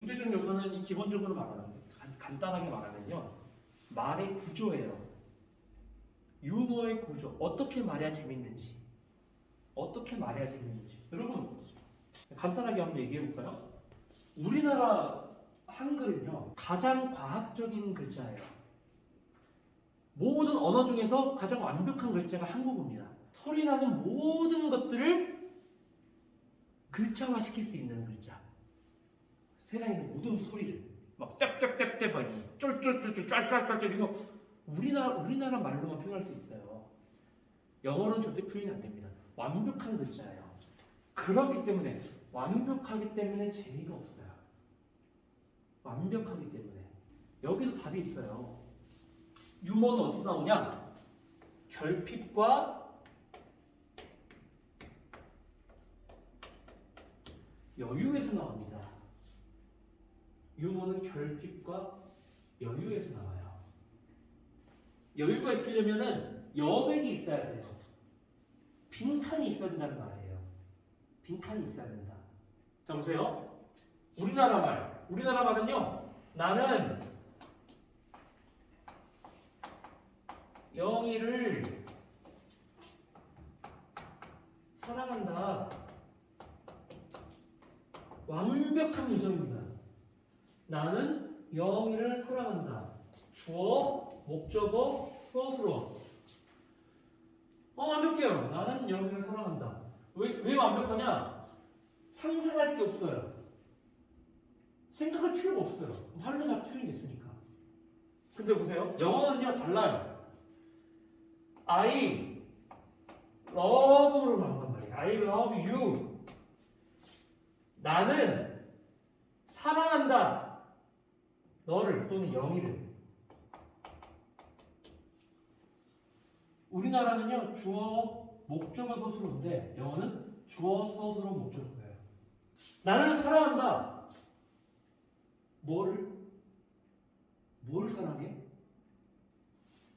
문제적 요소는 이 기본적으로 말하는 간- 간단하게 말하면요 말의 구조예요. 유머의 구조 어떻게 말해야 재밌는지 어떻게 말해야 재밌는지 여러분 간단하게 한번 얘기해 볼까요? 우리나라 한글은요 가장 과학적인 글자예요. 모든 언어 중에서 가장 완벽한 글자가 한국어입니다. 소리라는 모든 것들을 글자화 시킬 수 있는 글자. 세상에 있는 모든 소리를 막 짭짭짭짭 막 쫄쫄쫄쫄 짤짤짤짤 이거 우리나라 우리나라 말로만 표현할 수 있어요. 영어로는 절대 표현이 안 됩니다. 완벽한 글자예요. 그렇기 때문에 완벽하기 때문에 재미가 없어요. 완벽하기 때문에 여기도 답이 있어요. 유머는 어디서 나오냐? 결핍과 여유에서 나옵니다. 유머는 결핍과 여유에서 나와요. 여유가 있으려면은 여백이 있어야 돼요. 빈칸이 있어야 된다는 말이에요. 빈칸이 있어야 된다. 자 보세요. 우리나라 말. 우리나라 말은요. 나는 영희를 사랑한다. 완벽한 문장입니다. 나는 영희를 사랑한다. 주어, 목적어, 서술어. 어, 완벽해요. 나는 영희를 사랑한다. 왜, 왜 완벽하냐? 상상할 게 없어요. 생각할 필요가 없어요. 말로 다 표현됐으니까. 근데 보세요. 영어는요, 달라요. I love로 나온단 말이에요. I love you. 나는 사랑한다. 너를 또는 영희를. 우리나라는요 주어 목적어 서술어인데 영어는 주어 서술어 목적어예요. 나는 사랑한다. 뭐를? 뭘 사랑해?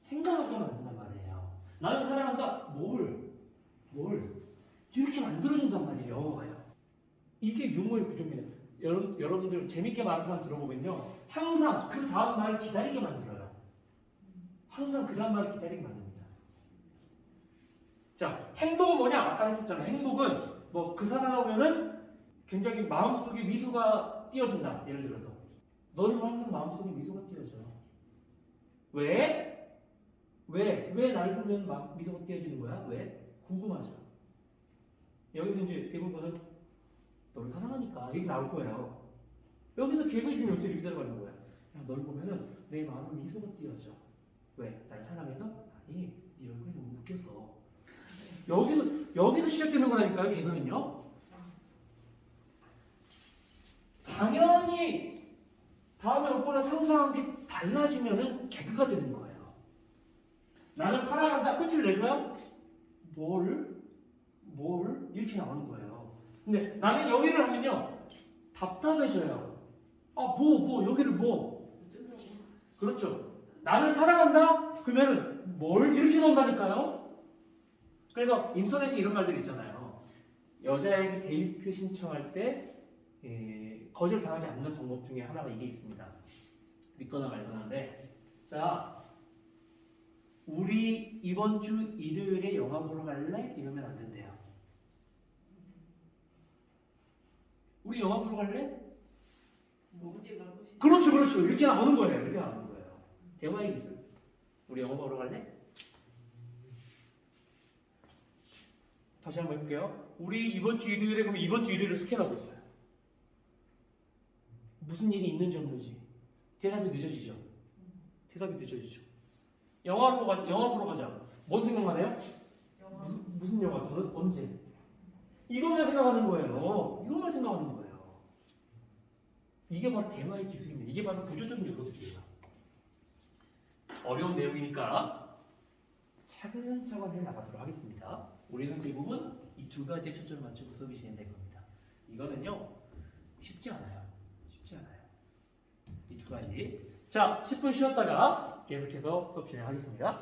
생각하게 만든단 말이에요. 나는 사랑한다. 뭘? 뭘? 이렇게 만들어준단 말이에요. 영어가요. 이게 유머의 구조입니다. 여러분, 여러분들 재밌게 말하는 사람 들어보면요. 항상 그 다음 말을 기다리게 만들어요. 항상 그 다음 말을 기다리게 만듭니다. 자, 행복은 뭐냐? 아까 했었잖아요. 행복은 뭐 그 사람 오면은 굉장히 마음속에 미소가 띄어진다. 예를 들어서. 너는 항상 마음속에 미소가 띄어져. 왜? 왜? 왜날 보면 막 미소가 띄어지는 거야? 왜? 궁금하죠. 여기서 이제 대부분은 너를 사랑하니까 이렇게 나올 거예요. 여기서 개그의 요소를 이렇게 들어가는 거야. 야, 널 보면은 내 마음에 미소가 띄어져. 왜? 날 사랑해서? 아니, 네 얼굴이 너무 웃겨서. 여기서 여기서 시작되는 거라니까요. 개그는요. 당연히 다음에 올 거를 상상한 게 달라지면은 개그가 되는 거예요. 나는 사랑한다. 끝을 내줘요? 뭘? 뭘? 이렇게 나오는 거예요. 근데 나는 여기를 하면요. 답답해져요. 아, 뭐, 뭐, 여기를 뭐. 그렇죠. 나는 사랑한다? 그러면은 뭘? 이렇게 나온다니까요. 그래서 인터넷에 이런 말들이 있잖아요. 여자에게 데이트 신청할 때 에, 거절 당하지 않는 방법 중에 하나가 이게 있습니다. 믿거나 말거나인데, 자, 우리 이번 주 일요일에 영화 보러 갈래? 이러면 안 된대요. 우리 영화 보러 갈래? 것이? 그렇죠, 그렇죠. 이렇게 나오는 거예요. 이렇게 나오는 거예요. 대화의 기술. 우리 영화 보러 갈래? 다시 한번 해볼게요. 우리 이번 주 일요일에 그럼 이번 주 일요일을 스캔하고 있어요. 무슨 일이 있는지 없는지 대답이 늦어지죠. 대답이 늦어지죠. 영화 보러 가, 영화 보러 가자. 뭔? 영화. 무슨, 무슨 영화? 너는 언제? 이것만 생각하는 거예요. 이것만 생각하는 거예요. 이게 바로 대화의 기술입니다. 이게 바로 구조적인 요소들이에요. 어려운 내용이니까 차근차근 해 나가도록 하겠습니다. 우리는 대부분 이 두 가지에 초점을 맞추고 수업이 진행될 겁니다. 이거는요 쉽지 않아요. 쉽지 않아요. 이 두 가지. 자, 10분 쉬었다가 계속해서 수업 진행하겠습니다.